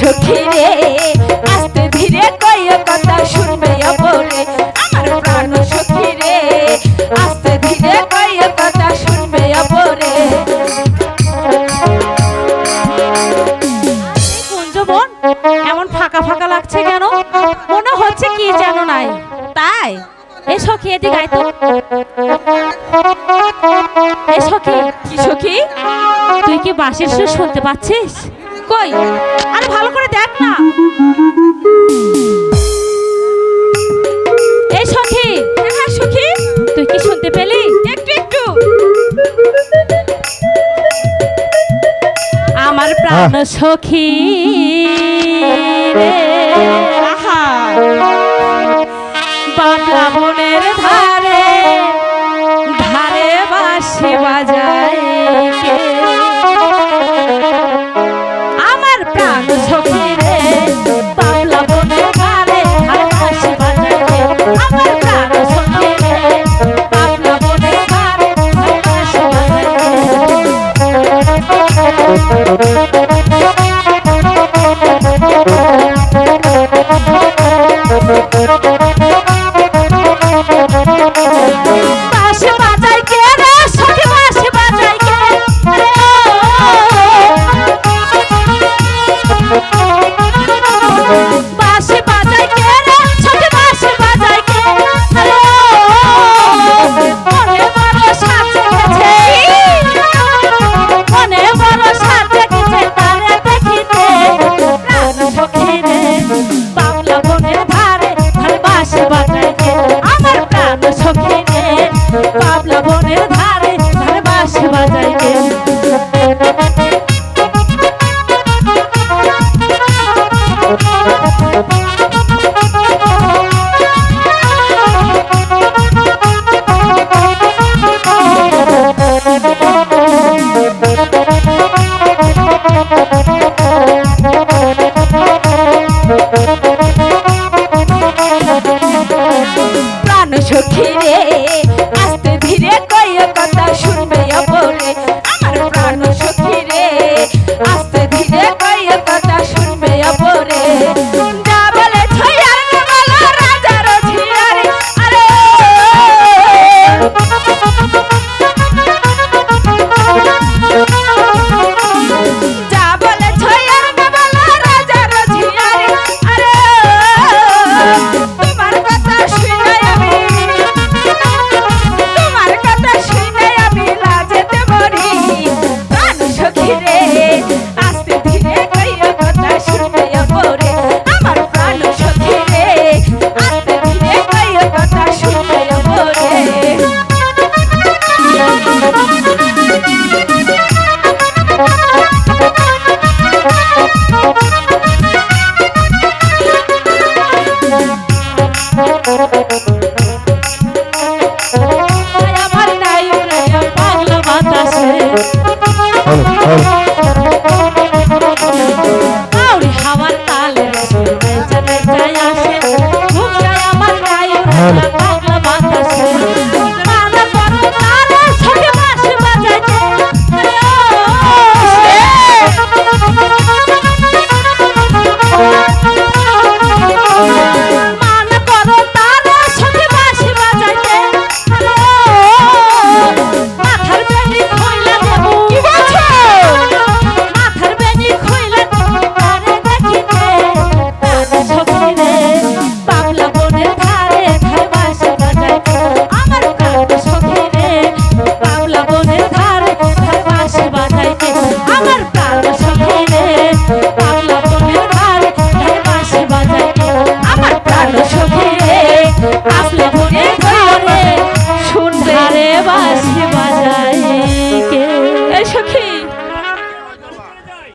সখী রে, আস্তে ধীরে কইও কথা শুনবে অপরে আমার প্রাণ সখী রে, আস্তে ধীরে কইও কথা শুনবে এমন ফাঁকা ফাঁকা লাগছে কেন? মনে হচ্ছে কি যেন নাই। তাই এই সখী এদিকে আয় সখী সখী? তুই কি বাঁশির সুর শুনতে পাচ্ছিস? কই? আরে ভালো করে দেখ না। এই সখী হ্যাঁ সখী। তুই কি শুনতে পেলি? একটু একটু। আমার প্রাণ সখী রে। আহা। বাবলা প্রাণ সখী রে, আস্তে ধীরে কয় কথা শুনবে বলে আমার প্রাণ সখী রে, আস্তে ধীরে কয় কথা শুনবে বলে